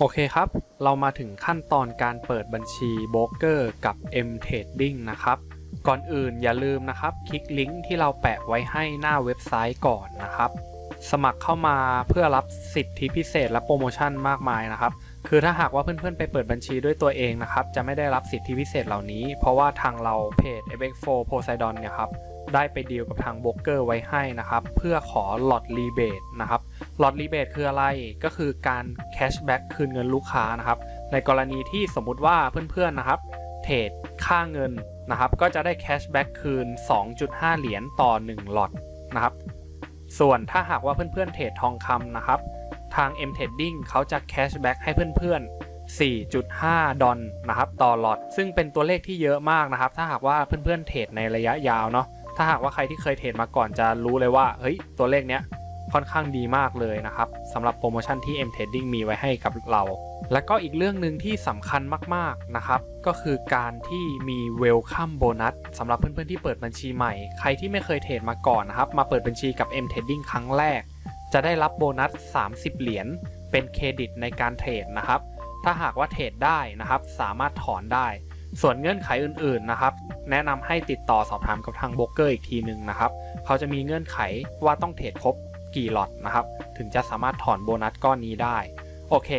โอเคครับ เรามาถึงขั้นตอนการเปิดบัญชีโบรกเกอร์กับ M Trading นะครับ ก่อนอื่นอย่าลืมนะครับ คลิกลิงก์ที่เราแปะไว้ให้หน้าเว็บไซต์ก่อนนะครับ สมัครเข้ามาเพื่อรับสิทธิพิเศษและโปรโมชั่นมากมายนะครับ คือถ้าหากว่าเพื่อนๆไปเปิดบัญชีด้วยตัวเองนะครับ จะไม่ได้รับสิทธิพิเศษเหล่านี้ เพราะว่าทางเราเพจ FX4 Poseidon เนี่ยครับ ได้ไปดีลกับทางโบรกเกอร์ไว้ให้นะครับ เพื่อขอหลอดรีเบทนะครับหลอดรีเบทคืออะไรก็คือการแคชแบ็กคืนเงินลูกค้านะครับในกรณีที่สมมุติว่าเพื่อนๆนะครับเทรดค่าเงินนะครับก็จะได้แคชแบ็กคืน 2.5 เหรียญต่อ 1 หลอดนะครับส่วนถ้าหากว่าเพื่อนๆเทรดทองคำนะครับทาง M Trading เขาจะแคชแบ็กให้เพื่อนๆ4.5 ดอลนะครับ ต่อหลอด ซึ่งเป็นตัวเลขที่เยอะมากนะครับ ถ้าหากว่าเพื่อนๆเทรดในระยะยาวเนาะ ถ้าหากว่าใครที่เคยเทรดมาก่อนจะรู้เลยว่าเฮ้ยตัวเลขเนี้ยค่อนข้างดีมากเลยนะครับสำหรับโปรโมชั่นที่ M Trading มีไว้ให้กับเรา และก็อีกเรื่องหนึ่งที่สำคัญมากๆนะครับก็คือการที่มี Welcome Bonus สำหรับเพื่อนๆที่เปิดบัญชีใหม่ ใครที่ไม่เคยเทรดมาก่อนนะครับมาเปิดบัญชีกับ M Trading ครั้งแรก จะได้รับโบนัส 30 เหรียญเป็นเครดิตในการเทรดนะครับถ้าหากว่าเทรดได้นะครับสามารถถอนได้ ส่วนเงื่อนไขอื่นๆนะครับ แนะนำให้ติดต่อสอบถามกับทางโบรกเกอร์อีกทีหนึ่งนะครับ เขาจะมีเงื่อนไขว่าต้องเทรดครบกี่หลอตนะครับ ถึงจะสามารถถอนโบนัสก้อนนี้ได้ โอเค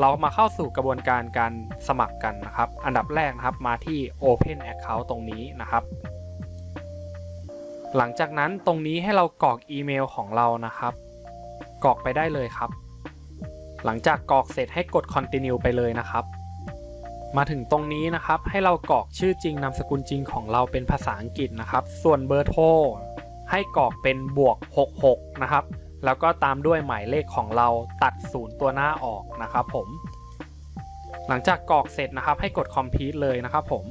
เรามาเข้าสู่กระบวนการการสมัครกันนะครับ อันดับแรกนะครับมาที่ Open Account ตรงนี้นะครับหลังจากนั้นตรงนี้ให้เรากรอกอีเมลของเรานะครับ กรอกไปได้เลยครับ หลังจากกรอกเสร็จให้กด continue ไปเลยนะครับ มาถึงตรงนี้นะครับ ให้เรากรอกชื่อจริงนามสกุลจริงของเราเป็นภาษาอังกฤษนะครับ ส่วนเบอร์โทรให้กรอกเป็นบวก 66 นะครับ แล้วก็ตามด้วยหมายเลขของเราตัดศูนย์ตัวหน้าออกนะครับผม หลังจากกรอกเสร็จนะครับ ให้กด complete เลยนะครับผม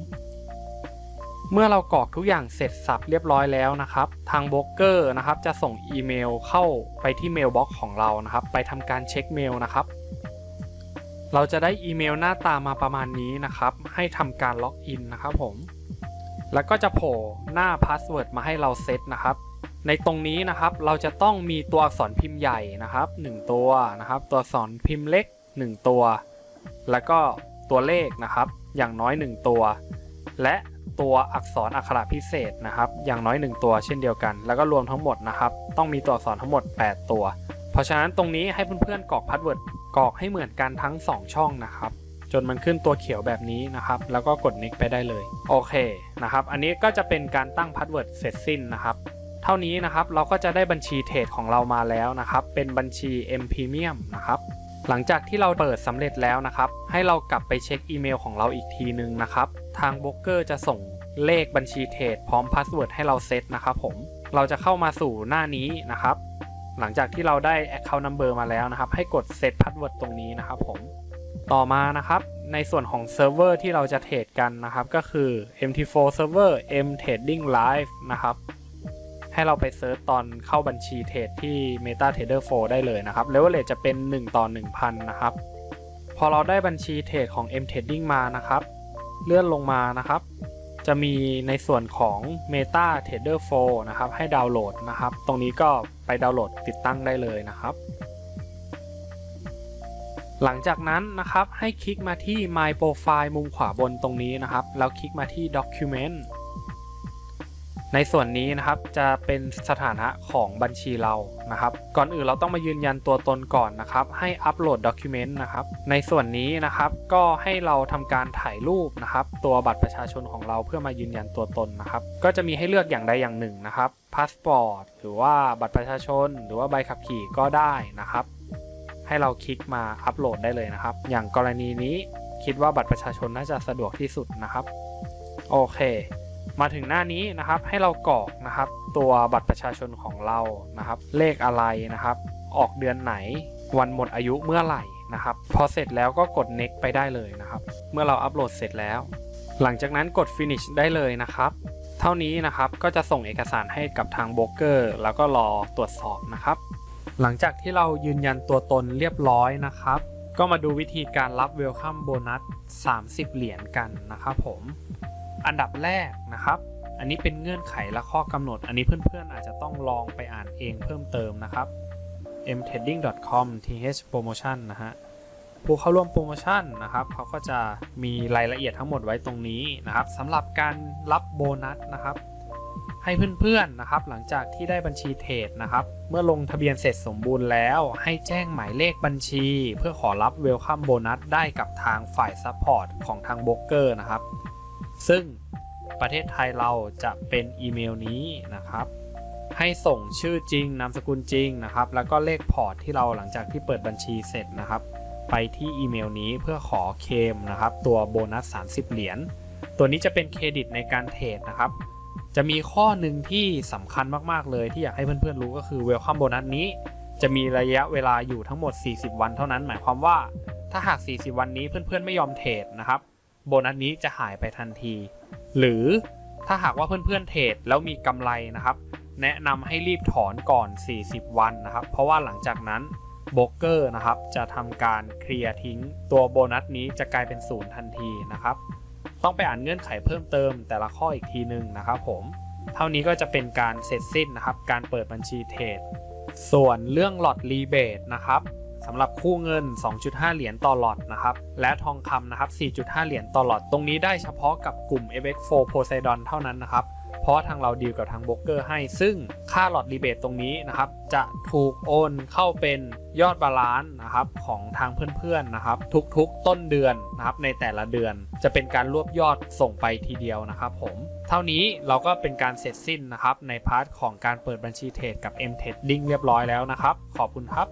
เมื่อเรากรอกทุกอย่างเสร็จสับเรียบร้อยแล้วนะครับ ทางโบรกเกอร์นะครับจะส่งอีเมลเข้าไปที่เมลบ็อกของเรานะครับ ไปทำการเช็คเมลนะครับ เราจะได้อีเมลหน้าตามาประมาณนี้นะครับ ให้ทำการล็อกอินนะครับผม แล้วก็จะโผล่หน้าพาสเวิร์ดมาให้เราเซตนะครับ ในตรงนี้นะครับเราจะต้องมีตัวอักษรพิมพ์ใหญ่นะครับ 1 ตัวนะครับ ตัวอักษรพิมพ์เล็ก 1 ตัว แล้วก็ตัวเลขนะครับ อย่างน้อย 1 ตัว และตัวอักษรอักขระพิเศษนะครับ อย่างน้อย 1 ตัวเช่นเดียวกัน แล้วก็รวมทั้งหมดนะครับ ต้องมีตัวอักษรทั้งหมด 8 ตัว เพราะฉะนั้นตรงนี้ให้เพื่อนๆกรอกพาสเวิร์ดกรอกให้เหมือนกันทั้ง 2 ช่องนะครับ จนมันขึ้นตัวเขียวแบบนี้นะครับ แล้วก็กด next ไปได้เลย โอเคนะครับ อันนี้ก็จะเป็นการตั้งพาสเวิร์ดเสร็จสิ้นนะครับ เท่านี้นะครับเราก็จะได้บัญชีเทรดของเรามาแล้วนะครับ เป็นบัญชี M Premium นะครับหลังจากที่เราเปิดสำเร็จแล้วนะครับ ให้เรากลับไปเช็คอีเมลของเราอีกทีนึงนะครับ ทางโบรกเกอร์จะส่งเลขบัญชีเทรดพร้อมพาสเวิร์ดให้เราเซตนะครับผม เราจะเข้ามาสู่หน้านี้นะครับ หลังจากที่เราได้ Account Number มาแล้วนะครับ ให้กด Set Password ตรงนี้นะครับผมต่อมานะครับ ในส่วนของเซิร์ฟเวอร์ที่เราจะเทรดกันนะครับ ก็คือ MT4 Server M Trading Live นะครับ ให้เราไปเซิร์ชตอนเข้าบัญชีเทรดที่ MetaTrader 4 ได้เลยนะครับ Leverage จะเป็น 1 ต่อ 1,000 นะครับ พอเราได้บัญชีเทรดของ M Trading มานะครับ เลื่อนลงมานะครับ จะมีในส่วนของ MetaTrader 4 นะครับ ให้ดาวน์โหลดนะครับ ตรงนี้ก็ไปดาวน์โหลดติดตั้งได้เลยนะครับ หลังจากนั้นนะครับให้คลิกมาที่ My Profile มุมขวาบนตรงนี้นะครับ แล้วคลิกมาที่ Document ในส่วนนี้นะครับจะเป็นสถานะของบัญชีเรานะครับ ก่อนอื่นเราต้องมายืนยันตัวตนก่อนนะครับ ให้อัปโหลดด็อกิเมนต์นะครับ ในส่วนนี้นะครับก็ให้เราทำการถ่ายรูปนะครับ ตัวบัตรประชาชนของเราเพื่อมายืนยันตัวตนนะครับ ก็จะมีให้เลือกอย่างใดอย่างหนึ่งนะครับพาสปอร์ตหรือว่าบัตรประชาชน หรือว่าใบขับขี่ก็ได้นะครับ ให้เราคลิกมาอัปโหลดได้เลยนะครับ อย่างกรณีนี้คิดว่าบัตรประชาชนน่าจะสะดวกที่สุดนะครับ โอเค มาถึงหน้านี้นะครับให้เรากรอกนะครับ ตัวบัตรประชาชนของเรานะครับ เลขอะไรนะครับ ออกเดือนไหน วันหมดอายุเมื่อไหร่นะครับ พอเสร็จแล้วก็กด next ไปได้เลยนะครับ เมื่อเราอัปโหลดเสร็จแล้ว หลังจากนั้นกด finish ได้เลยนะครับ เท่านี้นะครับก็จะส่งเอกสารให้กับทางโบรกเกอร์แล้วก็รอตรวจสอบนะครับ หลังจากที่เรายืนยันตัวตนเรียบร้อยนะครับ ก็มาดูวิธีการรับ Welcome Bonus 30 เหรียญกันนะครับผม อันดับแรกนะครับ อันนี้เป็นเงื่อนไขและข้อกำหนด อันนี้เพื่อนๆอาจจะต้องลองไปอ่านเองเพิ่มเติมนะครับ mtrading.com th promotion นะฮะผู้เข้าร่วมโปรโมชั่นนะครับเขาก็จะมีรายละเอียดทั้งหมดไว้ตรงนี้นะครับสำหรับการรับโบนัสนะครับ ให้เพื่อนๆนะครับ หลังจากที่ได้บัญชีเทรดนะครับ เมื่อลงทะเบียนเสร็จสมบูรณ์แล้ว ให้แจ้งหมายเลขบัญชี เพื่อขอรับเวลคัมโบนัสได้กับทางฝ่ายซัพพอร์ตของทางโบรกเกอร์นะครับ ซึ่งประเทศไทยเราจะเป็นอีเมลนี้นะครับ ให้ส่งชื่อจริง นามสกุลจริงนะครับ แล้วก็เลขพอร์ตที่เราหลังจากที่เปิดบัญชีเสร็จนะครับ ไปที่อีเมลนี้เพื่อขอเคมนะครับ ตัวโบนัส 30 เหรียญ ตัวนี้จะเป็นเครดิตในการเทรดนะครับ จะมีข้อหนึ่งที่สำคัญมากๆเลยที่อยากให้เพื่อนๆรู้ก็คือเวลคัมโบนัสนี้ จะมีระยะเวลาอยู่ทั้งหมด 40 วันเท่านั้น หมายความว่าถ้าหาก 40 วันนี้เพื่อนๆไม่ยอมเทรดนะครับ โบนัสนี้จะหายไปทันที หรือถ้าหากว่าเพื่อนๆเทรดแล้วมีกำไรนะครับ แนะนำให้รีบถอนก่อน 40 วันนะครับ เพราะว่าหลังจากนั้นโบรกเกอร์นะครับจะทำการเคลียร์ทิ้ง ตัวโบนัสนี้จะกลายเป็นศูนย์ทันทีนะครับ ต้องไปอ่านเงื่อนไขเพิ่มเติมแต่ละข้ออีกทีหนึ่งนะครับผมเท่านี้ก็จะเป็นการเสร็จสิ้นนะครับ การเปิดบัญชีเทรดส่วนเรื่องหลอดรีเบทนะครับ สำหรับคู่เงิน 2.5 เหรียญต่อหลอดนะครับ และทองคำนะครับ 4.5 เหรียญต่อหลอด ตรงนี้ได้เฉพาะกับกลุ่ม FX4 Poseidon เท่านั้นนะครับ เพราะทางเราดีลกับทางโบรกเกอร์ให้ ซึ่งค่าหลอดรีเบทตรงนี้นะครับ จะถูกโอนเข้าเป็นยอดบาลานซ์นะครับของทางเพื่อนๆนะครับ ทุกๆ ต้นเดือนนะครับในแต่ละเดือนจะเป็นการรวบยอดส่งไปทีเดียวนะครับผมเท่านี้เราก็เป็นการเสร็จสิ้นนะครับในพาร์ทของการเปิดบัญชีเทรดกับ M Trading เรียบร้อยแล้วนะครับ ขอบคุณครับ